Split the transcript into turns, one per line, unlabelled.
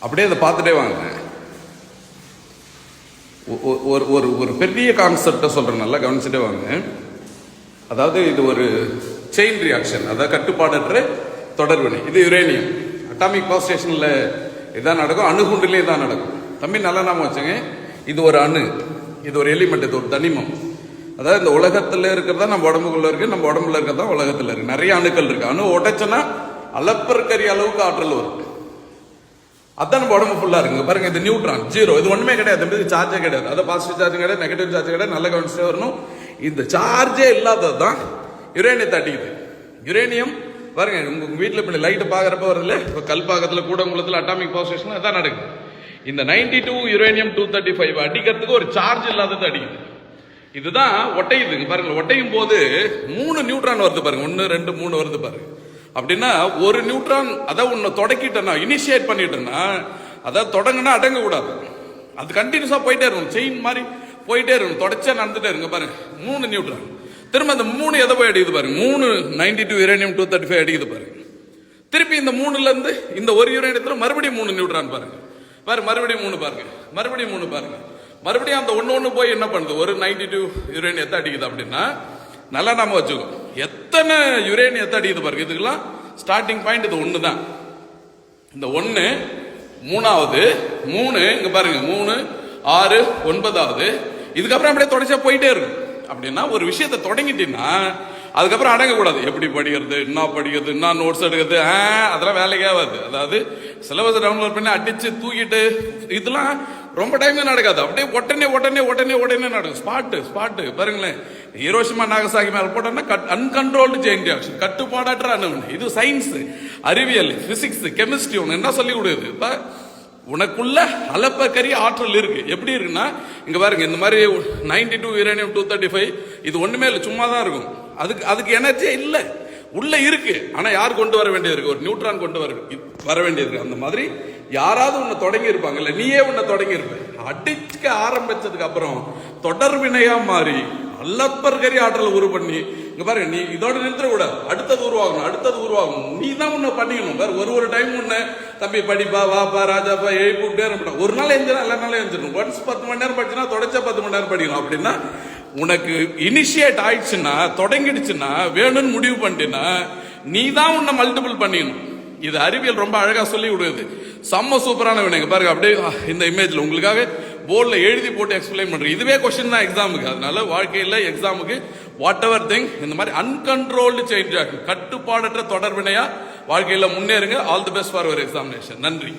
அப்படியே அதை பார்த்துட்டே வாங்க. ஒ- ஒ- ஒரு ஒரு ஒரு பெரிய கான்செப்டை சொல்கிறேன் நல்லா கவனிச்சுட்டே வாங்க. அதாவது இது ஒரு செயின் ரியாக்ஷன் அதாவது கட்டுப்பாடற்ற தொடர்வினை இது யுரேனியம் அட்டாமிக் பவர் ஸ்டேஷனில் இதான் நடக்கும் அணுகுண்டிலே தான் நடக்கும். தம்பி நல்லா நாம வச்சுங்க. இது ஒரு அணு இது ஒரு எலிமெண்ட் இது ஒரு தனிமம். அதாவது இந்த உலகத்தில் இருக்கிறதா நம்ம உடம்புக்குள்ளே இருக்குது நம்ம உடம்புல இருக்கிறதா உலகத்தில் இருக்குது நிறைய அணுக்கள் இருக்குது அணு உடைச்சோன்னா அளப்பற்கரிய அளவுக்கு ஆற்றல் வரும். அதான் நம்ம உடம்பு ஃபுல்லாக இருக்குங்க பாருங்க இது நியூட்ரான் ஜீரோ இது ஒன்றுமே கிடையாது. இது சார்ஜே கிடையாது. அது பாசிட்டிவ் சார்ஜ் கிடையாது நெகட்டிவ் சார்ஜ் கிடையாது. நல்ல கவனிச்சே வரணும். இந்த சார்ஜே இல்லாதது தான் யுரேனியத்தை அடிக்குது. யுரேனியம் பாருங்க உங்க வீட்டில் இப்படி லைட்டு பார்க்குறப்ப வரல இப்போ கல்பாக்கத்தில் கூடங்குளத்தில் அட்டாமிக் பவர் ஸ்டேஷன் அதான் நடக்குது. இந்த 92 two uranium two thirty five அடிக்கிறதுக்கு ஒரு சார்ஜ் இல்லாதது அடிக்குது. இதுதான் ஒட்டையுது பாருங்க ஒட்டையும் போது மூணு நியூட்ரான் வருது பாருங்க. ஒன்று ரெண்டு மூணு வருது பாருங்க. அப்படின்னா ஒரு நியூட்ரான் அதான் உன்னை தொடக்கிட்டேன்னா இனிஷியேட் பண்ணிட்டேன்னா அதை தொடங்கினா அடங்கக்கூடாது. அது கண்டினியூஸாக போயிட்டே இருக்கணும் செயின் மாதிரி போயிட்டே இருக்கணும் தொடச்சா நடந்துட்டே இருங்க பாருங்க மூணு நியூட்ரான். திரும்ப அந்த மூணு எதை போய் அடிக்குது பாருங்க மூணு ninety two uranium two thirty five அடிக்குது பாருங்க திருப்பி இந்த மூணுலேருந்து இந்த ஒரு யூரேனியத்தில் மறுபடியும் மூணு நியூட்ரான் பாருங்க. பாரு மறுபடியும் மூணு பாருங்க. மறுபடியும் மூணு பாருங்க. மறுபடியும் அந்த ஒன்று ஒன்று போய் என்ன பண்ணுது? ஒரு நைன்டி டூ யூரேனியத்தை அடிக்குது அப்படின்னா நல்லா நாம வச்சுக்கோ. எத்தனை யுரேனியத்தை அடிக்குது பாருங்க. இதுக்கெல்லாம் ஸ்டார்டிங் பாயிண்ட் இது ஒன்று தான் இந்த ஒன்று மூணாவது மூணு இங்க பாருங்க மூணு ஆறு ஒன்பதாவது. இதுக்கப்புறம் அப்படியே தொடச்சா போயிட்டே இருக்கும். அப்படின்னா ஒரு விஷயத்தை தொடங்கிட்டீங்கன்னா அதுக்கப்புறம் அடங்கக்கூடாது. எப்படி படிக்கிறது என்ன படிக்கிறது என்ன நோட்ஸ் எடுக்கிறது ஆ, அதெல்லாம் வேலைக்கே ஆகாது. அதாவது சிலபஸ் டவுன்லோட் பண்ணி அடிச்சு தூக்கிட்டு இதெல்லாம் ரொம்ப டைமே நடக்காது. அப்படியே உடனே உடனே உடனே உடனே நடக்கும். ஸ்பாட்டு ஸ்பாட்டு பாருங்களேன். ஹீரோஷிமா நாகசாகி மேல போட்டோம்னா அன்கண்ட்ரோல்டு செயின் ரியாக்ஷன் கட்டுப்பாடற்ற அணுகுண். இது சயின்ஸ் அறிவியல் பிசிக்ஸ் கெமிஸ்ட்ரி ஒன்று என்ன சொல்லி கொடுக்குது? இப்போ உனக்குள்ள அலப்பக்கரிய ஆற்றல் இருக்கு. எப்படி இருக்குன்னா இங்க பாருங்க இந்த மாதிரி ninety two uranium two thirty five இது ஒண்ணுமே இல்லை சும்மா தான் இருக்கும். அதுக்கு அதுக்கு எனர்ஜியே இல்லை. உள்ள இருக்கு. ஆனா யார் கொண்டு வர வேண்டியது இருக்கு? ஒரு நியூட்ரான் கொண்டு வர வர வேண்டியது இருக்கு. அந்த மாதிரி யாராவது உன்னை தொடங்கி இருப்பாங்கல்ல நீயே உன்னை தொடங்கி இருப்ப. அடிக்க ஆரம்பிச்சதுக்கு அப்புறம் தொடர்வினையா மாறி அல்லப்பற்கரி ஆற்றல் உரு பண்ணி இங்க பாருங்க நீ இதோட நிறுத்த கூட அடுத்தது உருவாகணும் அடுத்தது உருவாகணும். நீ தான் உன்னை பண்ணிக்கணும். பாரு ஒரு ஒரு டைம் உன்னை தம்பி படிப்பா வாப்பா ராஜாப்பா எழுப்பிட்டே இருப்பா ஒரு நாள் எழுந்திரும் எல்லா நாளும் எழுந்திரும் ஒன்ஸ் பத்து மணி நேரம் படிச்சுன்னா தொடச்சா பத்து மணி நேரம் படிக்கணும். அப்படின்னா உனக்கு இனிஷியேட் ஆயிடுச்சுன்னா தொடங்கிடுச்சுன்னா வேணும்னு முடிவு பண்ணிட்டேன்னா நீ தான் உன்னை மல்டிபிள் பண்ணிடணும். இது அறிவியல் ரொம்ப அழகா சொல்லி விடுது. செம்ம சூப்பரான வினைங்க. பாருங்க அப்படியே இந்த இமேஜ்ல உங்களுக்காக போர்டில் எழுதி போட்டு எக்ஸ்பிளைன் பண்றேன். இதுவே கொஸ்டின் தான் எக்ஸாமுக்கு அதனால வாழ்க்கையில் எக்ஸாமுக்கு வாட் எவர் திங் இந்த மாதிரி அன்கண்ட்ரோல்டு சேஞ்ச் ஆகும். கட்டுப்பாடற்ற தொடர்பினையா வாழ்க்கையில் முன்னேறுங்க. ஆல் தி பெஸ்ட் ஃபார் ஒரு எக்ஸாமினேஷன் நன்றி.